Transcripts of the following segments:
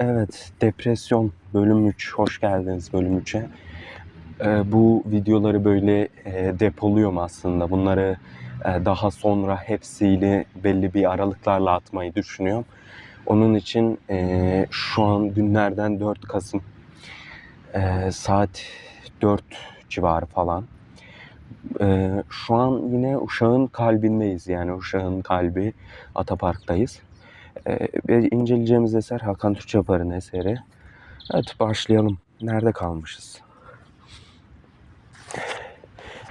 Evet, depresyon bölüm 3. Hoş geldiniz bölüm 3'e. Ee, bu videoları böyle e, depoluyorum aslında. Bunları e, daha sonra hepsiyle belli bir aralıklarla atmayı düşünüyorum. Onun için e, şu an günlerden 4 Kasım e, saat 4 civarı falan. E, şu an yine Uşak'ın kalbindeyiz. Yani Uşak'ın kalbi Atapark'tayız. E, ve inceleyeceğimiz eser Hakan Türkçapar'ın eseri. Evet başlayalım. Nerede kalmışız?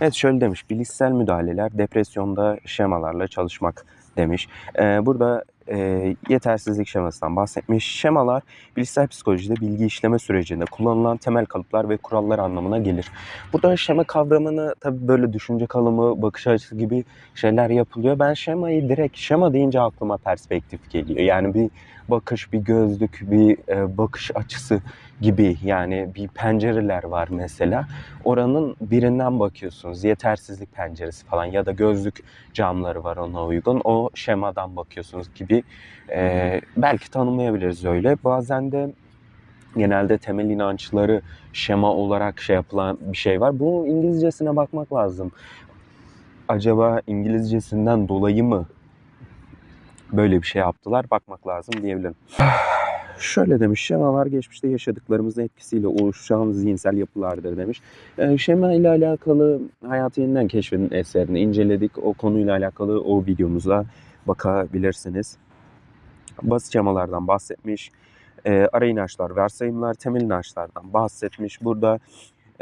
Evet şöyle demiş. Bilişsel müdahaleler depresyonda şemalarla çalışmak demiş. Ee, burada e, yetersizlik şemasından bahsetmiş. Şemalar bilişsel psikolojide bilgi işleme sürecinde kullanılan temel kalıplar ve kurallar anlamına gelir. Burada şema kavramını tabii böyle düşünce kalımı, bakış açısı gibi şeyler yapılıyor. Ben şemayı direkt şema deyince aklıma perspektif geliyor. Yani bir bakış, bir gözlük, bir e, bakış açısı gibi yani bir pencereler var mesela. Oranın birinden bakıyorsunuz. Yetersizlik penceresi falan ya da gözlük camları var ona uygun. O şemadan bakıyorsunuz gibi. E, belki tanımlayabiliriz öyle. Bazen de genelde temel inançları şema olarak şey yapılan bir şey var. Bu İngilizcesine bakmak lazım. Acaba İngilizcesinden dolayı mı böyle bir şey yaptılar? Bakmak lazım diyebilirim. Şöyle demiş, şemalar geçmişte yaşadıklarımızın etkisiyle oluşan zihinsel yapılardır demiş. Ee, şema ile alakalı Hayatı Yeniden Keşfedin eserini inceledik. O konuyla alakalı o videomuza bakabilirsiniz. Basit şemalardan bahsetmiş. Ee, ara inançlar, varsayımlar, temel inançlardan bahsetmiş. Burada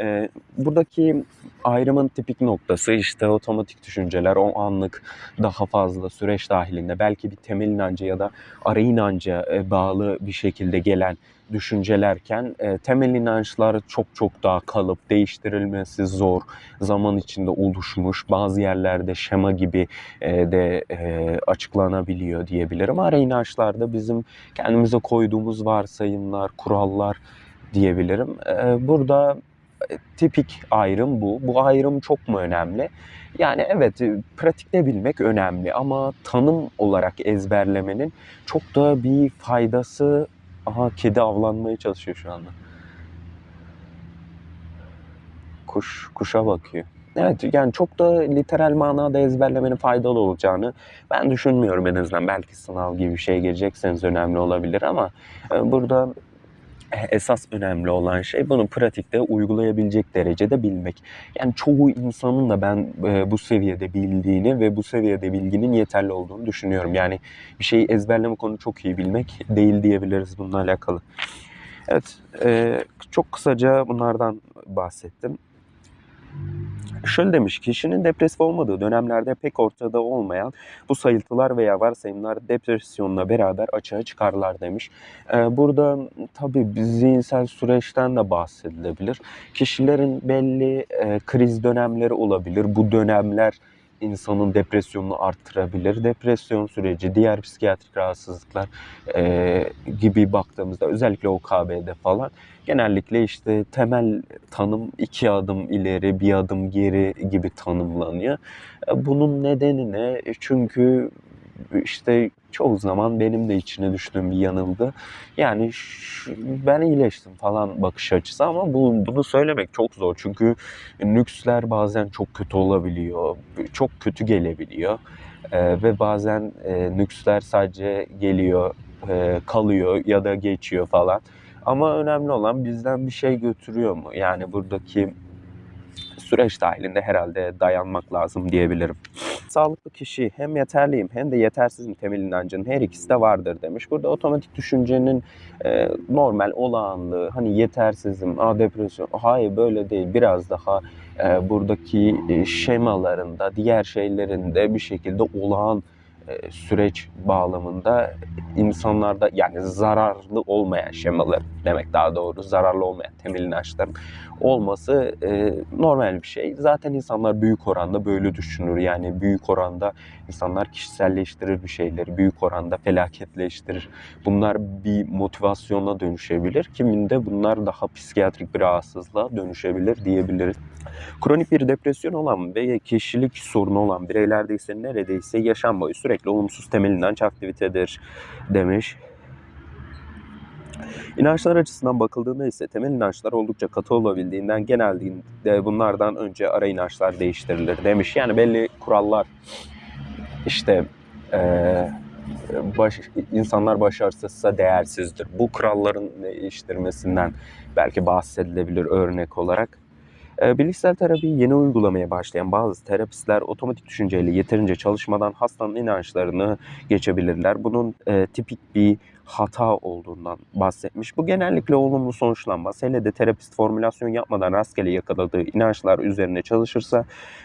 e, buradaki ayrımın tipik noktası işte otomatik düşünceler, o anlık daha fazla süreç dahilinde belki bir temel inanca ya da ara inanca e, bağlı bir şekilde gelen düşüncelerken e, temel inançlar çok çok daha kalıp değiştirilmesi zor zaman içinde oluşmuş bazı yerlerde şema gibi e, de e, açıklanabiliyor diyebilirim. Ara inançlarda bizim kendimize koyduğumuz varsayımlar, kurallar diyebilirim. E, burada tipik ayrım bu. Bu ayrım çok mu önemli? Yani evet e, pratikte bilmek önemli ama tanım olarak ezberlemenin çok da bir faydası... Aha kedi avlanmaya çalışıyor şu anda. Kuş, kuşa bakıyor. Evet yani çok da literal manada ezberlemenin faydalı olacağını ben düşünmüyorum en azından. Belki sınav gibi bir şey gelecekseniz önemli olabilir ama e, burada esas önemli olan şey bunu pratikte uygulayabilecek derecede bilmek. Yani çoğu insanın da ben e, bu seviyede bildiğini ve bu seviyede bilginin yeterli olduğunu düşünüyorum. Yani bir şeyi ezberleme konu çok iyi bilmek değil diyebiliriz bununla alakalı. Evet, e, çok kısaca bunlardan bahsettim. Şöyle demiş, kişinin depresif olmadığı dönemlerde pek ortada olmayan bu sayıltılar veya varsayımlar depresyonla beraber açığa çıkarlar demiş. Ee, burada tabii zihinsel süreçten de bahsedilebilir. Kişilerin belli e, kriz dönemleri olabilir. Bu dönemler insanın depresyonunu arttırabilir. Depresyon süreci, diğer psikiyatrik rahatsızlıklar e, gibi baktığımızda özellikle OKB'de falan genellikle işte temel tanım iki adım ileri bir adım geri gibi tanımlanıyor. E, bunun nedeni ne? Çünkü işte çoğu zaman benim de içine düştüğüm bir yanıldı. Yani ben iyileştim falan bakış açısı ama bu, bunu söylemek çok zor. Çünkü nüksler bazen çok kötü olabiliyor. Çok kötü gelebiliyor. Ee, ve bazen e, nüksler sadece geliyor, e, kalıyor ya da geçiyor falan. Ama önemli olan bizden bir şey götürüyor mu? Yani buradaki süreç dahilinde herhalde dayanmak lazım diyebilirim. Sağlıklı kişi hem yeterliyim hem de yetersizim temel inancının her ikisi de vardır demiş. Burada otomatik düşüncenin e, normal olağanlığı hani yetersizim, a depresyon hayır böyle değil biraz daha e, buradaki e, şemalarında diğer şeylerinde bir şekilde olağan süreç bağlamında insanlarda yani zararlı olmayan şemalar demek daha doğru zararlı olmayan temel inançların olması e, normal bir şey. Zaten insanlar büyük oranda böyle düşünür. Yani büyük oranda insanlar kişiselleştirir bir şeyleri. Büyük oranda felaketleştirir. Bunlar bir motivasyona dönüşebilir. Kiminde bunlar daha psikiyatrik bir rahatsızlığa dönüşebilir diyebiliriz. Kronik bir depresyon olan ve kişilik sorunu olan bireylerde ise neredeyse yaşam boyu sürekli olumsuz temel inanç demiş. İnançlar açısından bakıldığında ise temel inançlar oldukça katı olabildiğinden genelde bunlardan önce ara inançlar değiştirilir demiş. Yani belli kurallar işte eee, baş, insanlar başarısızsa değersizdir. Bu kuralların değiştirmesinden belki bahsedilebilir örnek olarak. E, bilişsel terapiyi yeni uygulamaya başlayan bazı terapistler otomatik düşünceyle yeterince çalışmadan hastanın inançlarını geçebilirler. Bunun e, tipik bir hata olduğundan bahsetmiş. Bu genellikle olumlu sonuçlanmaz. Hele de terapist formülasyon yapmadan rastgele yakaladığı inançlar üzerine çalışırsa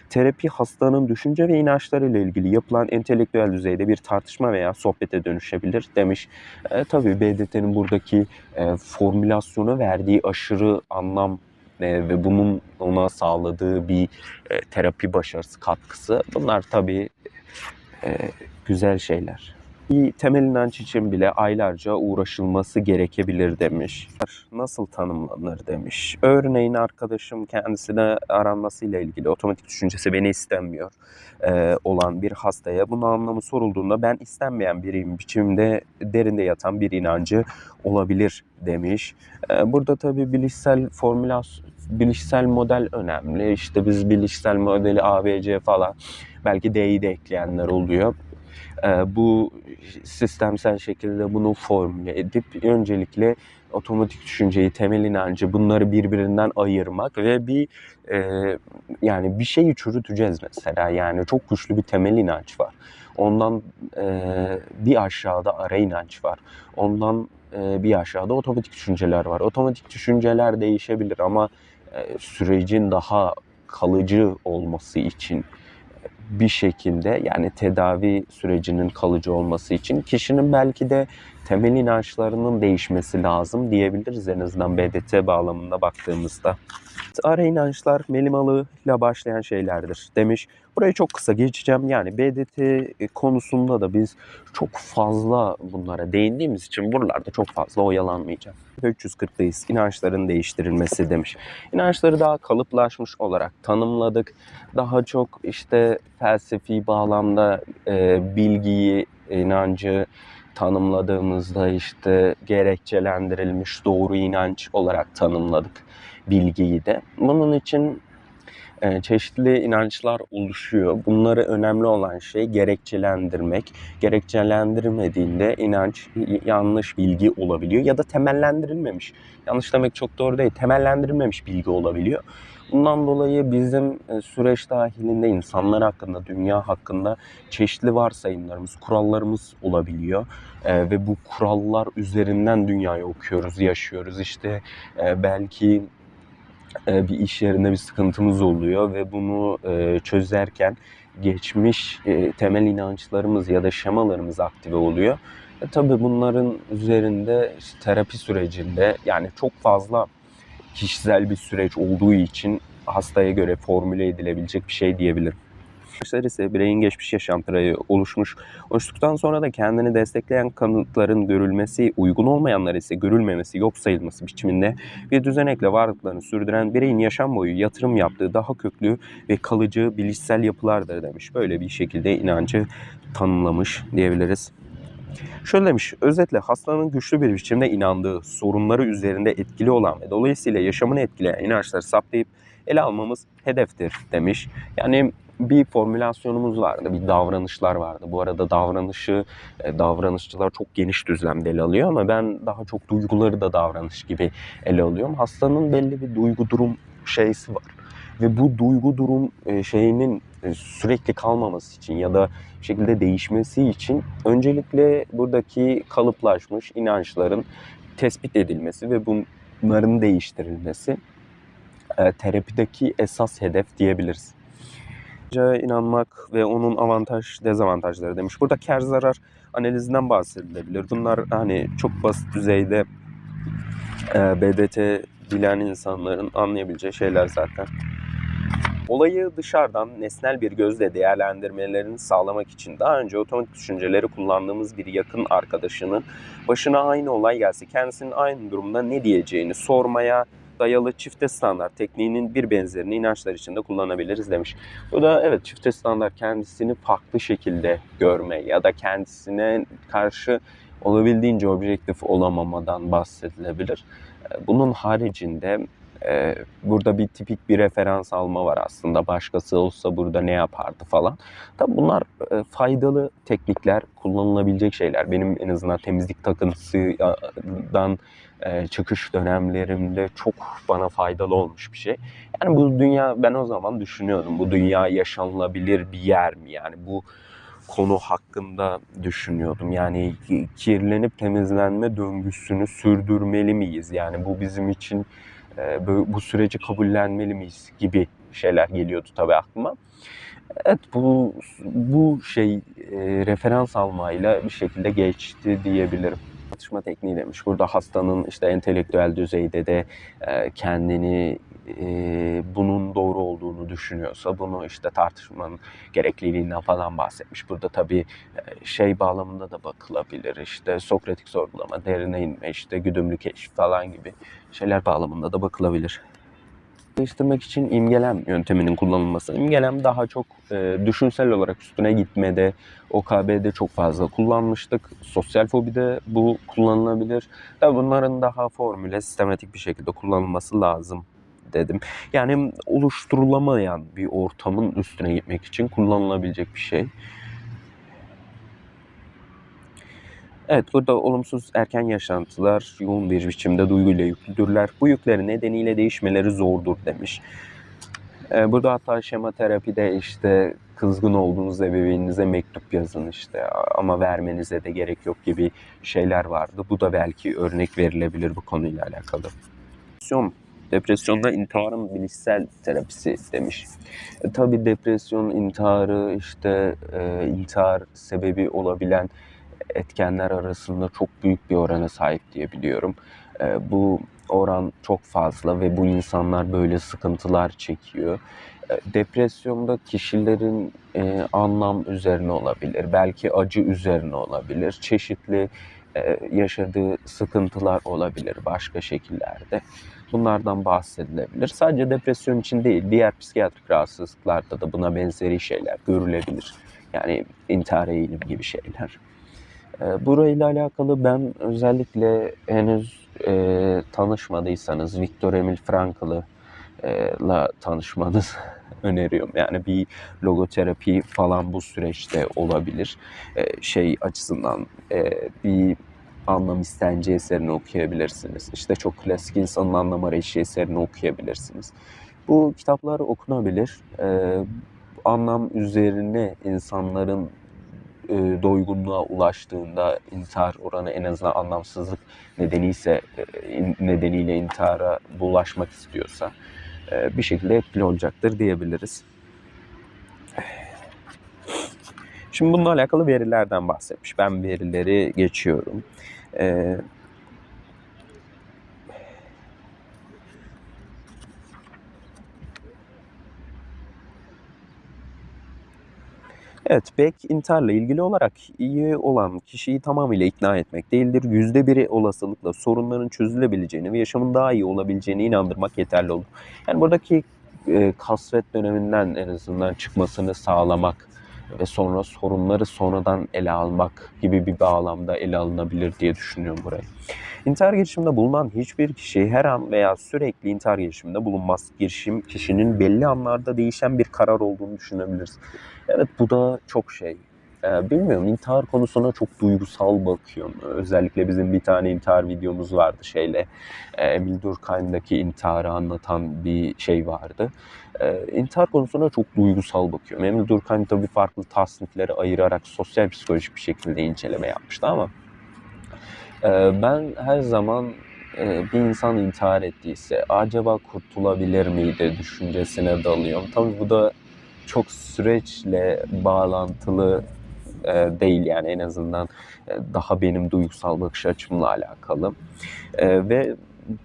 terapi hastanın düşünce ve inançlarıyla ilgili yapılan entelektüel düzeyde bir tartışma veya sohbete dönüşebilir demiş. E, tabii BDT'nin buradaki e, formülasyona verdiği aşırı anlam e, ve bunun ona sağladığı bir e, terapi başarısı katkısı. Bunlar tabii e, güzel şeyler. Bir temel inanç için bile aylarca uğraşılması gerekebilir demiş. Nasıl tanımlanır demiş. Örneğin arkadaşım kendisine aranmasıyla ilgili otomatik düşüncesi beni istenmiyor e, olan bir hastaya bunun anlamı sorulduğunda ben istenmeyen biriyim biçimde derinde yatan bir inancı olabilir demiş. E, burada tabii bilişsel formülasyon, bilişsel model önemli. İşte biz bilişsel modeli ABC falan belki D'yi de ekleyenler oluyor. E, bu sistemsel şekilde bunu formüle edip öncelikle otomatik düşünceyi, temel inancı bunları birbirinden ayırmak ve bir e, yani bir şeyi çürüteceğiz mesela. Yani çok güçlü bir temel inanç var. Ondan e, bir aşağıda ara inanç var. Ondan e, bir aşağıda otomatik düşünceler var. Otomatik düşünceler değişebilir ama e, sürecin daha kalıcı olması için bir şekilde yani tedavi sürecinin kalıcı olması için kişinin belki de temel inançlarının değişmesi lazım diyebiliriz en azından BDT bağlamında baktığımızda. Ara inançlar melimalığıyla başlayan şeylerdir demiş. Burayı çok kısa geçeceğim. Yani BDT konusunda da biz çok fazla bunlara değindiğimiz için buralarda çok fazla oyalanmayacağım. 340'dayız. İnançların değiştirilmesi demiş. İnançları daha kalıplaşmış olarak tanımladık. Daha çok işte felsefi bağlamda e, bilgiyi, inancı tanımladığımızda işte gerekçelendirilmiş doğru inanç olarak tanımladık bilgiyi de. Bunun için e, çeşitli inançlar oluşuyor. Bunları önemli olan şey gerekçelendirmek. Gerekçelendirmediğinde inanç yanlış bilgi olabiliyor ya da temellendirilmemiş. Yanlış demek çok doğru değil. Temellendirilmemiş bilgi olabiliyor. Bundan dolayı bizim e, süreç dahilinde insanlar hakkında, dünya hakkında çeşitli varsayımlarımız, kurallarımız olabiliyor. E, ve bu kurallar üzerinden dünyayı okuyoruz, yaşıyoruz. İşte e, belki e, bir iş yerinde bir sıkıntımız oluyor ve bunu e, çözerken geçmiş temel inançlarımız ya da şemalarımız aktive oluyor. E, tabii bunların üzerinde işte terapi sürecinde yani çok fazla kişisel bir süreç olduğu için hastaya göre formüle edilebilecek bir şey diyebilirim. İnançlar ise bireyin geçmiş yaşantıları oluşmuş. Oluştuktan sonra da kendini destekleyen kanıtların görülmesi, uygun olmayanlar ise görülmemesi, yok sayılması biçiminde bir düzenekle varlıklarını sürdüren bireyin yaşam boyu yatırım yaptığı daha köklü ve kalıcı bilişsel yapılardır demiş. Böyle bir şekilde inancı tanımlamış diyebiliriz. Şöyle demiş, özetle hastanın güçlü bir biçimde inandığı, sorunları üzerinde etkili olan ve dolayısıyla yaşamını etkileyen inançları saptayıp ele almamız hedeftir demiş. Yani bir formülasyonumuz vardı, bir davranışlar vardı. Bu arada davranışı, e, davranışçılar çok geniş düzlemde ele alıyor ama ben daha çok duyguları da davranış gibi ele alıyorum. Hastanın belli bir duygu durum şeysi var. Ve bu duygu durum e, şeyinin e, sürekli kalmaması için ya da bir şekilde değişmesi için öncelikle buradaki kalıplaşmış inançların tespit edilmesi ve bunların değiştirilmesi terapideki esas hedef diyebiliriz inanmak ve onun avantaj dezavantajları demiş. Burada kar zarar analizinden bahsedilebilir. Bunlar hani çok basit düzeyde e, BDT bilen insanların anlayabileceği şeyler zaten. Olayı dışarıdan nesnel bir gözle değerlendirmelerini sağlamak için daha önce otomatik düşünceleri kullandığımız bir yakın arkadaşının başına aynı olay gelse kendisinin aynı durumda ne diyeceğini sormaya dayalı çifte standart tekniğinin bir benzerini inançlar içinde kullanabiliriz demiş. Bu da evet çifte standart kendisini farklı şekilde görme ya da kendisine karşı olabildiğince objektif olamamadan bahsedilebilir. Bunun haricinde e, burada bir tipik bir referans alma var aslında. Başkası olsa burada ne yapardı falan. Tabi bunlar e, faydalı teknikler, kullanılabilecek şeyler. Benim en azından temizlik takıntısından e, çıkış dönemlerimde çok bana faydalı olmuş bir şey. Yani bu dünya ben o zaman düşünüyordum. Bu dünya yaşanılabilir bir yer mi? Yani bu konu hakkında düşünüyordum. Yani kirlenip temizlenme döngüsünü sürdürmeli miyiz? Yani bu bizim için e, bu süreci kabullenmeli miyiz gibi şeyler geliyordu tabii aklıma. Evet bu bu şey e, referans almayla bir şekilde geçti diyebilirim. Tartışma tekniği demiş. Burada hastanın işte entelektüel düzeyde de e, kendini e, bunun doğru olduğunu düşünüyorsa bunu işte tartışmanın gerekliliğinden falan bahsetmiş. Burada tabii e, şey bağlamında da bakılabilir. İşte Sokratik sorgulama, derine inme, işte güdümlü keşif falan gibi şeyler bağlamında da bakılabilir değiştirmek için imgelem yönteminin kullanılması. İmgelem daha çok e, düşünsel olarak üstüne gitmede, OKB'de çok fazla kullanmıştık. Sosyal fobide bu kullanılabilir. Tabii bunların daha formüle, sistematik bir şekilde kullanılması lazım dedim. Yani oluşturulamayan bir ortamın üstüne gitmek için kullanılabilecek bir şey. Evet, burada olumsuz erken yaşantılar yoğun bir biçimde duyguyla yüklüdürler. Bu yükleri nedeniyle değişmeleri zordur demiş. Ee, burada hatta şema terapide işte kızgın olduğunuz ebeveyninize mektup yazın işte ama vermenize de gerek yok gibi şeyler vardı. Bu da belki örnek verilebilir bu konuyla alakalı. Depresyon, depresyonda intiharın bilişsel terapisi demiş. E, tabii depresyon, intiharı işte e, intihar sebebi olabilen etkenler arasında çok büyük bir orana sahip diye biliyorum. E, bu oran çok fazla ve bu insanlar böyle sıkıntılar çekiyor. E, depresyonda kişilerin e, anlam üzerine olabilir, belki acı üzerine olabilir, çeşitli e, yaşadığı sıkıntılar olabilir başka şekillerde. Bunlardan bahsedilebilir. Sadece depresyon için değil, diğer psikiyatrik rahatsızlıklarda da buna benzeri şeyler görülebilir. Yani intihar eğilim gibi şeyler. E, burayla alakalı ben özellikle henüz e, tanışmadıysanız Viktor Emil Frankl'ı e, la tanışmanız öneriyorum. Yani bir logoterapi falan bu süreçte olabilir. E, şey açısından e, bir anlam istenci eserini okuyabilirsiniz. İşte çok klasik insanın anlam arayışı eserini okuyabilirsiniz. Bu kitaplar okunabilir. E, anlam üzerine insanların e, doygunluğa ulaştığında intihar oranı en azından anlamsızlık nedeniyse e, nedeniyle intihara bulaşmak istiyorsa e, bir şekilde etkili olacaktır diyebiliriz. Şimdi bununla alakalı verilerden bahsetmiş. Ben verileri geçiyorum. Ee, Evet, Beck intiharla ilgili olarak iyi olan kişiyi tamamıyla ikna etmek değildir. Yüzde biri olasılıkla sorunların çözülebileceğini ve yaşamın daha iyi olabileceğine inandırmak yeterli olur. Yani buradaki e, kasvet döneminden en azından çıkmasını sağlamak ve sonra sorunları sonradan ele almak gibi bir bağlamda ele alınabilir diye düşünüyorum burayı. İntihar girişiminde bulunan hiçbir kişi her an veya sürekli intihar girişiminde bulunmaz. Girişim kişinin belli anlarda değişen bir karar olduğunu düşünebiliriz. Evet bu da çok şey. Ee, bilmiyorum intihar konusuna çok duygusal bakıyorum. Özellikle bizim bir tane intihar videomuz vardı şeyle. E, Emil Durkheim'daki intiharı anlatan bir şey vardı. E, intihar konusuna çok duygusal bakıyorum. Emil Durkheim tabii farklı tasnifleri ayırarak sosyal psikolojik bir şekilde inceleme yapmıştı ama e, ben her zaman e, bir insan intihar ettiyse acaba kurtulabilir miydi düşüncesine dalıyorum. Tabii bu da çok süreçle bağlantılı e, değil yani en azından e, daha benim duygusal bakış açımla alakalı. E, ve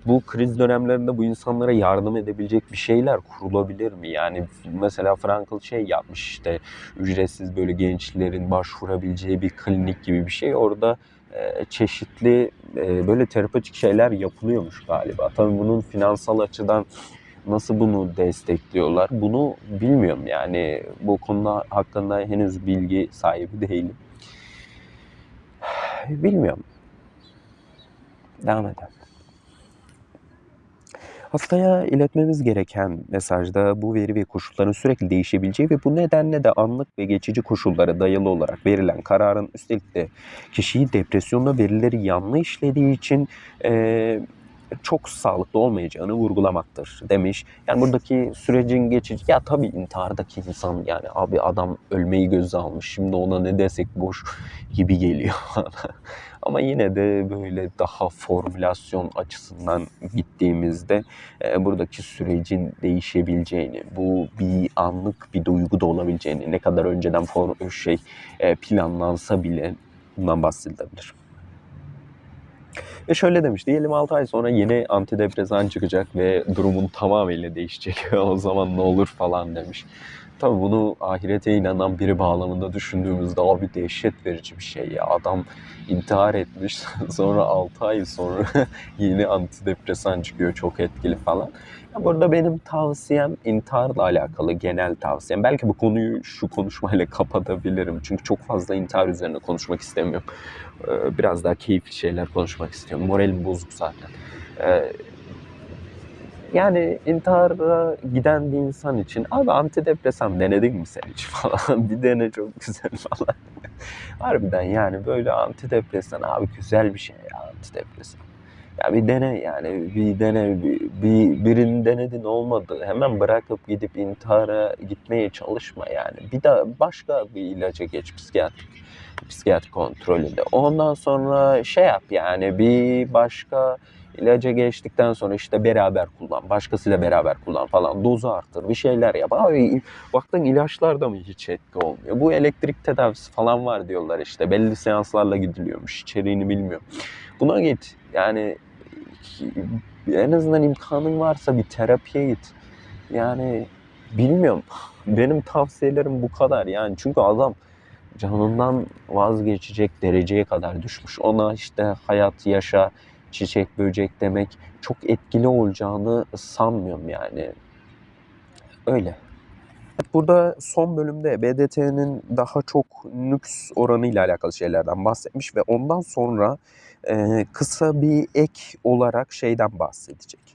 bu kriz dönemlerinde bu insanlara yardım edebilecek bir şeyler kurulabilir mi? Yani mesela Frankl şey yapmış işte ücretsiz böyle gençlerin başvurabileceği bir klinik gibi bir şey. Orada e, çeşitli e, böyle terapötik şeyler yapılıyormuş galiba. Tabii bunun finansal açıdan nasıl bunu destekliyorlar bunu bilmiyorum yani bu konuda hakkında henüz bilgi sahibi değilim. Bilmiyorum. Devam edelim. Hastaya iletmemiz gereken mesajda bu veri ve koşulların sürekli değişebileceği ve bu nedenle de anlık ve geçici koşullara dayalı olarak verilen kararın üstelik de kişiyi depresyonda verileri yanlış işlediği için eee, çok sağlıklı olmayacağını vurgulamaktır demiş. Yani buradaki sürecin geçici ya tabii intihardaki insan yani abi adam ölmeyi göze almış şimdi ona ne desek boş gibi geliyor. Ama yine de böyle daha formülasyon açısından gittiğimizde e, buradaki sürecin değişebileceğini, bu bir anlık bir duygu da olabileceğini, ne kadar önceden for, şey e, planlansa bile bundan bahsedilebilir. Ve şöyle demiş, diyelim 6 ay sonra yeni antidepresan çıkacak ve durumun tamamıyla değişecek. o zaman ne olur falan demiş. Tabii bunu ahirete inanan biri bağlamında düşündüğümüzde abi dehşet verici bir şey ya. Adam intihar etmiş sonra 6 ay sonra yeni antidepresan çıkıyor çok etkili falan. Ya burada benim tavsiyem intiharla alakalı genel tavsiyem. Belki bu konuyu şu konuşmayla kapatabilirim. Çünkü çok fazla intihar üzerine konuşmak istemiyorum. Ee, Biraz daha keyifli şeyler konuşmak istiyorum. Moralim bozuk zaten. Ee, yani intihara giden bir insan için abi antidepresan denedin mi sen hiç falan bir dene çok güzel falan. Harbiden yani böyle antidepresan abi güzel bir şey ya antidepresan. Ya bir dene yani bir dene bir, bir birini denedin olmadı hemen bırakıp gidip intihara gitmeye çalışma yani. Bir de başka bir ilaca geç psikiyatrik psikiyatri kontrolünde. Ondan sonra şey yap yani bir başka ilaca geçtikten sonra işte beraber kullan, başkasıyla beraber kullan falan, dozu arttır, bir şeyler yap. Abi baktın ilaçlar da mı hiç etki olmuyor? Bu elektrik tedavisi falan var diyorlar işte. Belli seanslarla gidiliyormuş. İçeriğini bilmiyorum. Buna git. Yani en azından imkanın varsa bir terapiye git. Yani bilmiyorum. Benim tavsiyelerim bu kadar yani. Çünkü adam canından vazgeçecek dereceye kadar düşmüş. Ona işte hayat yaşa, çiçek böcek demek çok etkili olacağını sanmıyorum yani. Öyle. Burada son bölümde BDT'nin daha çok nüks oranı ile alakalı şeylerden bahsetmiş ve ondan sonra kısa bir ek olarak şeyden bahsedecek.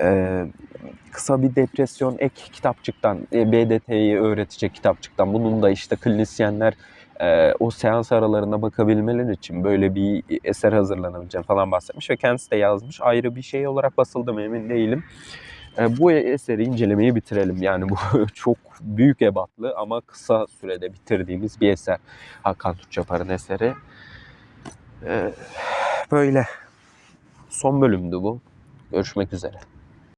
E, kısa bir depresyon ek kitapçıktan, e, BDT'yi öğretecek kitapçıktan. Bunun da işte klinisyenler e, o seans aralarında bakabilmeleri için böyle bir eser hazırlanabileceğini falan bahsetmiş ve kendisi de yazmış. Ayrı bir şey olarak basıldı mı emin değilim. E, bu eseri incelemeyi bitirelim. Yani bu çok büyük ebatlı ama kısa sürede bitirdiğimiz bir eser. Hakan Tutçapar'ın eseri. E, böyle. Son bölümdü bu. Görüşmek üzere.